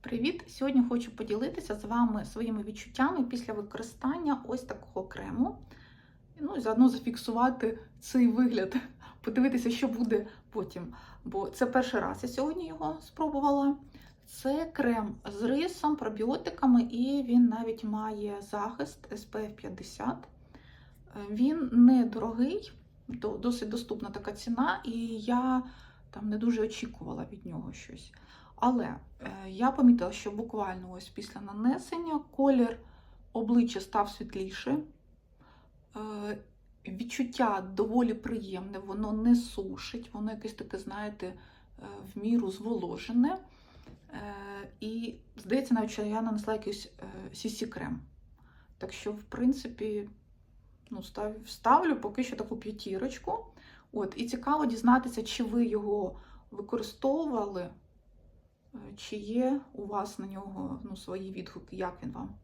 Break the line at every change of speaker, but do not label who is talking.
Привіт! Сьогодні хочу поділитися з вами своїми відчуттями після використання ось такого крему. Ну і заодно зафіксувати цей вигляд, подивитися, що буде потім. Бо це перший раз я сьогодні його спробувала. Це крем з рисом, пробіотиками, і він навіть має захист SPF 50. Він недорогий, до- досить доступна така ціна, і я там не дуже очікувала від нього щось. Але е, я помітила, що буквально ось після нанесення колір обличчя став світліше. Відчуття доволі приємне, воно не сушить, воно якесь таке, знаєте, е, в міру зволожене. Е, і здається, навіть що я нанесла якийсь сісі крем. Так що, в принципі, ну, став, ставлю поки що таку п'ятірочку. От, і цікаво дізнатися, чи ви його використовували, чи є у вас на нього ну, свої відгуки, як він вам.